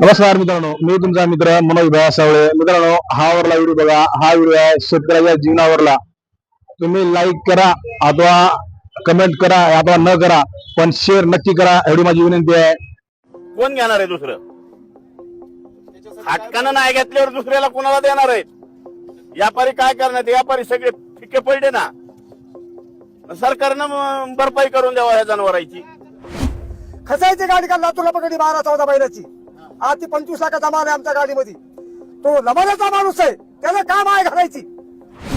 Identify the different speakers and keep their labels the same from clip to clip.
Speaker 1: नमस्कार मित्रांनो मी तुमचा मित्र मनोज भया सावळे मित्रांनो हा वरला व्हिडिओ बघा. हा व्हिडिओ आहे शेतकऱ्याच्या जीवनावरला. तुम्ही लाईक करा अथवा कमेंट करा अथवा न करा पण शेअर नक्की करा. एवढी माझी विनंती आहे.
Speaker 2: कोण घेणार आहे दुसरं? हटकानं नाही घेतल्यावर दुसऱ्याला कोणाला देणार आहेत? व्यापारी काय करणार? ते व्यापारी सगळे फिके पडले ना. सरकारनं भरपाई करून द्यावा ह्या जनावरांची.
Speaker 3: खसायची गाडी काल लातूरला पकडली बारा चौदा बैलाची. आज ती पंचवीस लाखाचा माल आहे आमच्या गाडीमध्ये. तो लबाडाचा माणूस आहे. त्याला काय माय घालायची?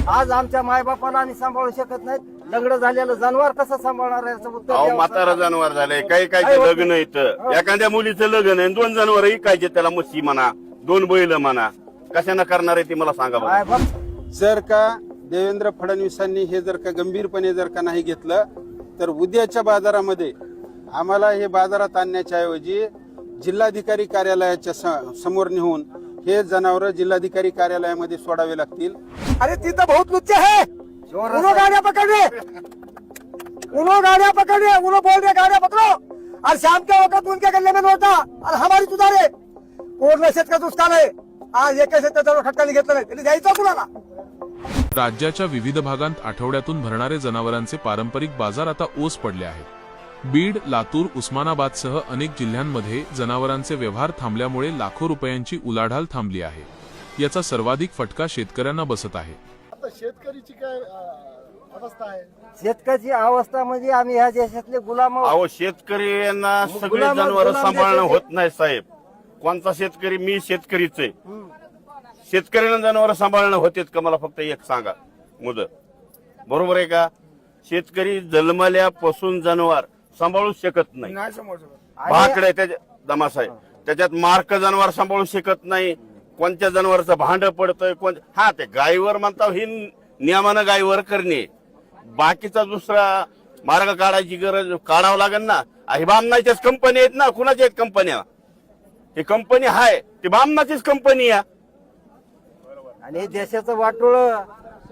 Speaker 4: आज आमच्या मायबापाला आम्ही सांभाळू शकत नाहीत. लग्न झालेलं जनावर कसं सांभाळणार आहे याचं उत्तर
Speaker 2: अहो
Speaker 4: द्यावं
Speaker 2: म्हातारा. जनावर झालंय. काही काही लग्न येतं एखाद्या मुलीचं लग्न आहे दोन जनावर इकायचे त्याला मच्छी म्हणा दोन बैल म्हणा. कशानं करणार आहे ती मला सांगा बरं.
Speaker 4: मायबाप
Speaker 5: जर का देवेंद्र फडणवीसांनी हे जर का गंभीरपणे जर का नाही घेतलं तर उद्याच्या बाजारामध्ये आम्हाला हे बाजारात आणण्याच्या ऐवजी जिल्हाधिकारी कार्यालयाच्या समोर नेऊन हे जनावर जिल्हाधिकारी कार्यालयामध्ये सोडावे लागतील.
Speaker 3: अरे तिथं बहुत लुच्चे है
Speaker 4: जोर
Speaker 3: उनो गाड्या पकड़े उनो गाड़ियां पकड़े उनो बोल रहे गाड़ियां पकड़ो. और शाम के वक्त उनके गले में नोटा और हमारी तुझारे कोण शेतकऱ्याचं दुष्काळ आहे. आज एका शेतकऱ्याचा खटकाने घेतलं नाही. त्यांनी द्यायचं कुणाला?
Speaker 6: राज्याच्या विविध भागांत आठवड्यातून भरणारे जनावरांचे पारंपरिक बाजार आता ओस पडले आहेत. बीड लातूर उस्मानाबादसह अनेक जिल्ह्यांमध्ये जनावरांचे व्यवहार थांबल्यामुळे लाखो रुपयांची उलाढाल थांबली आहे. याचा सर्वाधिक फटका शेतकऱ्यांना बसत आहे.
Speaker 4: शेतकऱ्याची अवस्था म्हणजे आम्ही ह्या देशातले गुलाम आहोत.
Speaker 2: अहो शेतकऱ्यांना सगळी
Speaker 4: गुलाम-
Speaker 2: जनावर
Speaker 4: गुलाम
Speaker 2: सांभाळणं
Speaker 4: देशाचे-
Speaker 2: होत नाही साहेब. कोणता शेतकरी? मी शेतकरीच आहे. शेतकऱ्यांना जनावर सांभाळणं होतेत का? मला फक्त एक सांगा. मुदत बरोबर आहे का? शेतकरी जन्मल्यापासून जनावर सांभाळू शकत. नाही भाकडे त्याच्या दमास आहे त्याच्यात मार्क जनावर सांभाळू शकत नाही. कोणत्या जनावरचं भांड पडतंय कोण हा ते गायीवर म्हणता ही नियमानं गायीवर करणे. बाकीचा दुसरा मार्ग काढायची गरज काढावं लागेल ना. ही बामनाच्याच कंपनी आहेत ना कुणाच्या आहेत कंपन्या ही कंपनी हाय ती बामनाचीच कंपनी आहे
Speaker 4: आणि देशाचं वाटोळ.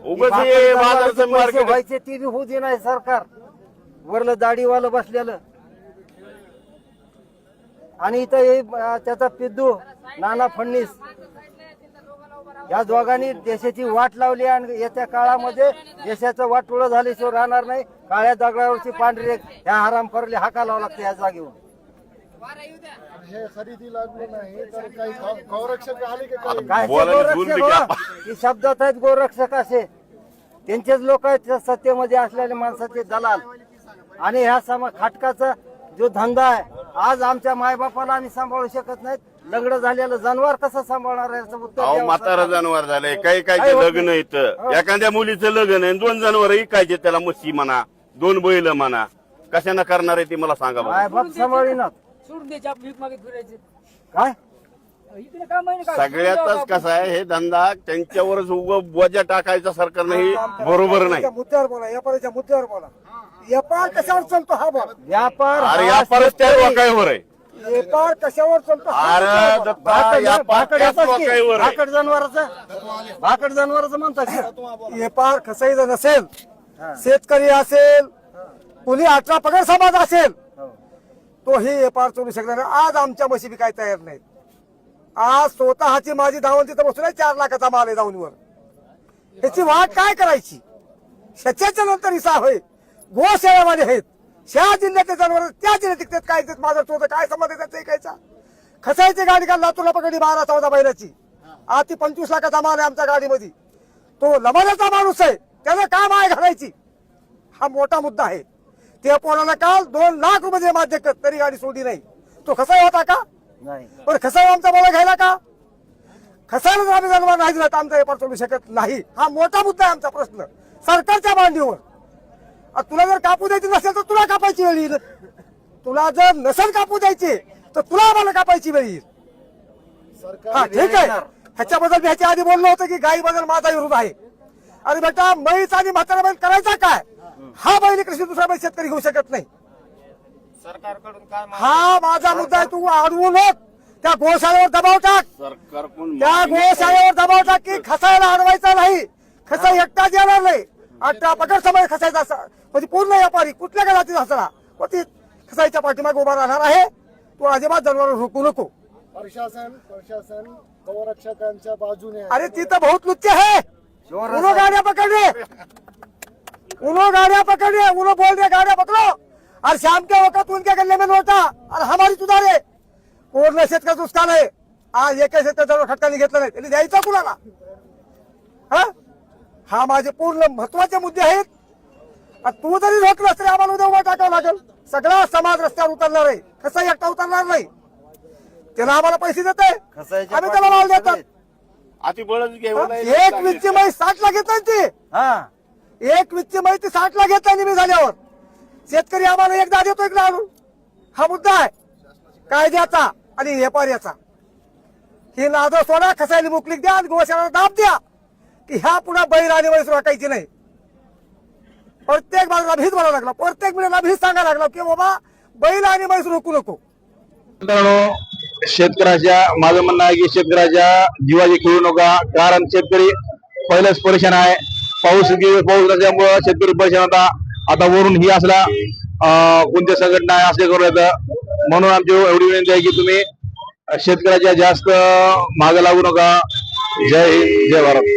Speaker 2: उगाच हे बाजारचं मार्केट
Speaker 4: व्हायचे ती बी होऊ दे नाही सरकार. वरलं दाढीवालं बसलेलं. आणि इथं हे, त्याचा पिद्दू नाना फडणीस या दोघांनी देशाची वाट लावली आणि येत्या काळामध्ये देशाचं वाटोळं झाल्याशिवाय राहणार नाही. काळ्या दगडावरची पांढरी ह्या हराम करले हाका लावा लागते या जागेवर काय
Speaker 2: बोलायला झूल बी घ्या.
Speaker 4: की शब्दात आहेत गोरक्षक असे. त्यांचेच लोक आहेत त्या सत्तेमध्ये असलेले माणसाचे दलाल. आणि ह्या समा खाटकाचा जो धंदा आहे आज आमच्या मायबापाला आम्ही सांभाळू शकत नाहीत. लग्न झालेलं जनावर कसं सांभाळणार आहे याचं उत्तर
Speaker 2: अहो
Speaker 4: द्यावं
Speaker 2: म्हातारा. जनावर झालंय. काही काही
Speaker 4: काय होत
Speaker 2: लग्न
Speaker 4: नाही.
Speaker 2: येतं एखाद्या मुलीचं लग्न आहे दोन जनावर इकायचे त्याला मच्छी म्हणा दोन बैल म्हणा. कशानं करणार आहे ती मला सांगा बरं.
Speaker 4: मायबाप सांभाळीनात.
Speaker 7: सोडून द्यायचे आपली भीक मागे फिरायचे.
Speaker 4: काय
Speaker 7: इकडे काय महिने काय
Speaker 2: सगळ्यातच कसं आहे हे धंदा त्यांच्यावरच उग बोजा टाकायचा सरकारनं हे बरोबर नाही.
Speaker 3: मुद्द्यावर बोला व्यापाराच्या मुद्द्यावर बोला. व्यापार कशावर चालतो हा बोला.
Speaker 4: व्यापार
Speaker 2: अरे
Speaker 4: हा
Speaker 2: या परत त्या लोकांवर आहे.
Speaker 3: व्यापार कशावर चालतो हा
Speaker 2: अरे
Speaker 3: बोला.
Speaker 2: दत्ता,
Speaker 4: भाकड
Speaker 2: त्याच आहे.
Speaker 4: जनावराचं? भाकड जनावराचं म्हणतात
Speaker 3: व्यापार कसाही जर नसेल शेतकरी असेल कुणी अठरा पगार समाज असेल तोही व्यापार चालू शकणार नाही. आज आमच्या म्हशी काय तयार नाहीत. आज स्वतःची माझी धावण तिथं बसून आहे चार लाखाचा माल आहे धावणीवर. त्याची वाट काय करायची? शेच्याच्या नंतर हिसा होय. गोशाळामध्ये आहेत. शा जिल्ह्यातले जनावर त्या जिल्ह्यात टिकतात. काय ते माझा तो काय संबंध त्याचा ऐकायचा. खसायची गाडी का लातूरला पकडली बारा चौदा बैलाची. आज ती पंचवीस लाखाचा माल आहे आमच्या गाडीमध्ये. तो लबाडाचा माणूस आहे. त्याला काय माय घालायची? हा मोठा मुद्दा आहे. त्या पोराला काल दोन लाख रुपये माझे तरी गाडी सोडली नाही. तो कसा होता का?
Speaker 4: नाही.
Speaker 3: पण कसा आमचा बोला घ्यायला का? खसायला आम्ही जन्म नाही दिला तर आमचा व्यापार चालू शकत नाही. हा मोठा मुद्दा आहे आमचा प्रश्न. सरकारच्या मांडीवर आ, तुला जर कापू द्यायची नसेल तर तुला कापायची वेळ येईल. तुला जर नसेल कापू द्यायची तर तुला आम्हाला कापायची वेळ येईल. हा ठीक आहे. ह्याच्याबद्दल मी ह्याच्या आधी बोललो होतो की गाई बद्दल माझा विरोध आहे. अरे बेटा म्हैस आणि म्हातारा बैल करायचा काय? हा बैल कृषी दुसरा बैल शेतकरी घेऊ शकत नाही. हा माझा मुद्दा आहे तू अडवू नको त्या गोशाळेवर दबाव टाक.
Speaker 2: सरकार कोण
Speaker 3: त्या गोशाळेवर दबाव टाक की खसायला अडवायचा नाही. खसा एकटाच येणार नाही. अठरा पकड समय खसायचा असा म्हणजे पूर्ण व्यापारी कुठल्या का जातीचा असला व ती खसायच्या पाठीमागे उभा राहणार आहे. तू अजिबात जनावर रोखू नको.
Speaker 8: प्रशासन प्रशासन गौरक्षकांच्या बाजूने आहे.
Speaker 3: अरे तिथं बहुत लुच्चे है उन्हों गाड़ियां पकड़ने उन्हों गाड़ियां पकड़ने उन्हों बोल रहे गाड़ियां पकड़ो. और शाम के वक्त उनके गले में नोटा और हमारी सुधारे कोण शेतकरी दुष्काळ आहे आज एका शेतकऱ्यावर खटकाने घेतलं नाही। त्यांनी द्यायचं कुणाला हा? हा माझे पूर्ण महत्त्वाचे मुद्दे आहेत तू जरी रोखलास तरी आम्हाला उद्या उभा टाकावं लागेल। सगळा समाज रस्त्यावर उतरणार आहे कसा एकटा उतरणार नाही। त्याला आम्हाला पैसे देत। आम्ही त्याला माल देतात
Speaker 2: घेऊन
Speaker 3: एक वीसची मै साठ ला घेत ती
Speaker 4: हा।
Speaker 3: एक वीसची मै ती साठ ला घेत मी झाल्यावर शेतकरी आम्हाला एकदा देतो एकदा आणून. हा मुद्दा आहे. कायद्याचा आणि व्यापाऱ्याचा. ही नाद सोडा खसायला मुकलीक द्या आणि गोशाला दाब द्या. की ह्या पुन्हा बैल आणि वैस राखायची नाही. प्रत्येक बाजूला भीत बोलावं लागला. प्रत्येक वेळेला भीत सांगायला लागला की बाबा बैल आणि म्हैस रोखू नको.
Speaker 1: मित्रांनो शेतकऱ्याच्या माझं म्हणणं आहे की शेतकऱ्याच्या जीवाची खेळू नका. कारण शेतकरी पहिलंच परेशान आहे. पाऊस पाऊस नसल्यामुळं शेतकरी परेशान होता. आता वरून ही असला कोणत्या संघटना आहे असे करू येतं म्हणून आमची एवढी विनंती आहे की तुम्ही शेतकऱ्याच्या जास्त मागे लागू नका. जय हिंद जय भारत.